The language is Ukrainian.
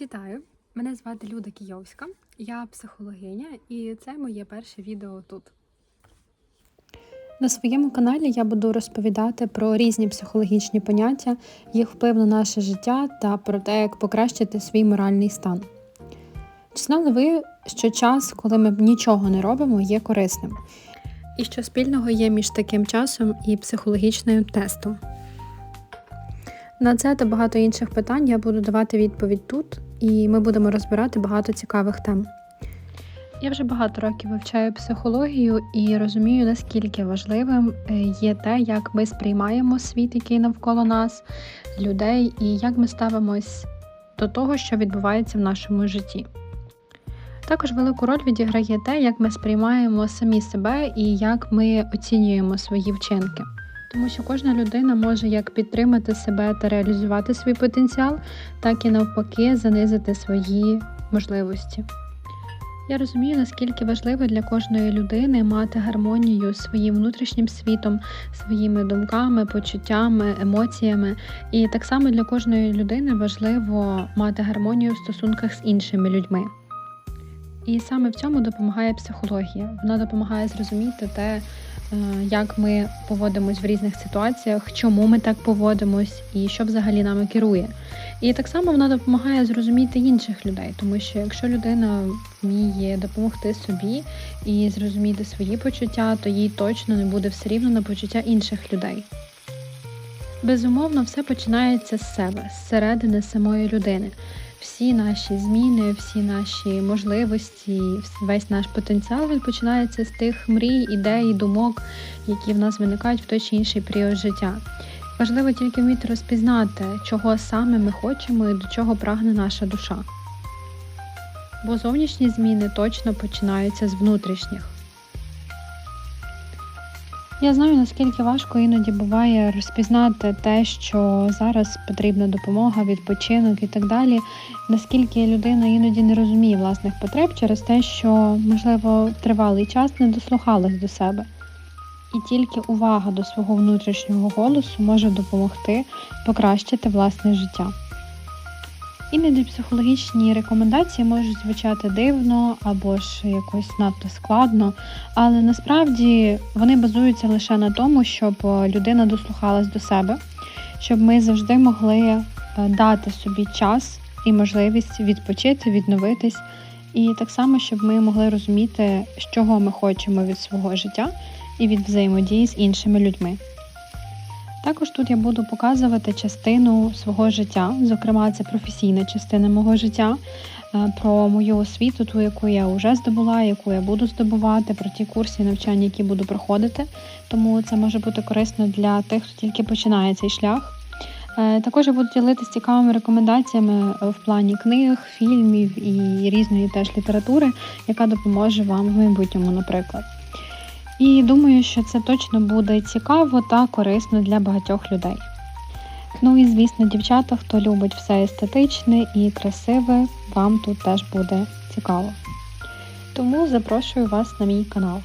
Вітаю! Мене звати Люда Кійовська, я психологиня, і це моє перше відео тут. На своєму каналі я буду розповідати про різні психологічні поняття, їх вплив на наше життя та про те, як покращити свій моральний стан. Чи знали ви, що час, коли ми нічого не робимо, є корисним? І що спільного є між таким часом і психологічним тестом? На це та багато інших питань я буду давати відповідь тут, і ми будемо розбирати багато цікавих тем. Я вже багато років вивчаю психологію і розумію, наскільки важливим е, є те, як ми сприймаємо світ, який навколо нас, людей, і як ми ставимось до того, що відбувається в нашому житті. Також велику роль відіграє те, як ми сприймаємо самі себе і як ми оцінюємо свої вчинки. Тому що кожна людина може як підтримати себе та реалізувати свій потенціал, так і навпаки занизити свої можливості. Я розумію, наскільки важливо для кожної людини мати гармонію з своїм внутрішнім світом, своїми думками, почуттями, емоціями. І так само для кожної людини важливо мати гармонію в стосунках з іншими людьми. І саме в цьому допомагає психологія. Вона допомагає зрозуміти те, е, як ми поводимось в різних ситуаціях, чому ми так поводимось і що взагалі нами керує. І так само вона допомагає зрозуміти інших людей, тому що якщо людина вміє допомогти собі і зрозуміти свої почуття, то їй точно не буде все рівно на почуття інших людей. Безумовно, все починається з себе, з середини самої людини. Всі наші зміни, всі наші можливості, весь наш потенціал він починається з тих мрій, ідей, думок, які в нас виникають в той чи інший період життя. Важливо тільки вміти розпізнати, чого саме ми хочемо і до чого прагне наша душа. Бо зовнішні зміни точно починаються з внутрішніх. Я знаю, наскільки важко іноді буває розпізнати те, що зараз потрібна допомога, відпочинок і так далі. Наскільки людина іноді не розуміє власних потреб через те, що, можливо, тривалий час не дослухалась до себе. І тільки увага до свого внутрішнього голосу може допомогти покращити власне життя. Іноді психологічні рекомендації можуть звучати дивно або ж якось надто складно, але насправді вони базуються лише на тому, щоб людина дослухалась до себе, щоб ми завжди могли е, дати собі час і можливість відпочити, відновитись, і так само, щоб ми могли розуміти, з чого ми хочемо від свого життя і від взаємодії з іншими людьми. Також тут я буду показувати частину свого життя, зокрема, це професійна частина мого життя, е, про мою освіту, ту, яку я вже здобула, яку я буду здобувати, про ті курси і навчання, які буду проходити. Тому це може бути корисно для тих, хто тільки починає цей шлях. Е, також я буду ділитися цікавими рекомендаціями в плані книг, фільмів і різної теж літератури, яка допоможе вам в майбутньому, наприклад. І думаю, що це точно буде цікаво та корисно для багатьох людей. Ну і, звісно, дівчата, хто любить все естетичне і красиве, вам тут теж буде цікаво. Тому запрошую вас на мій канал.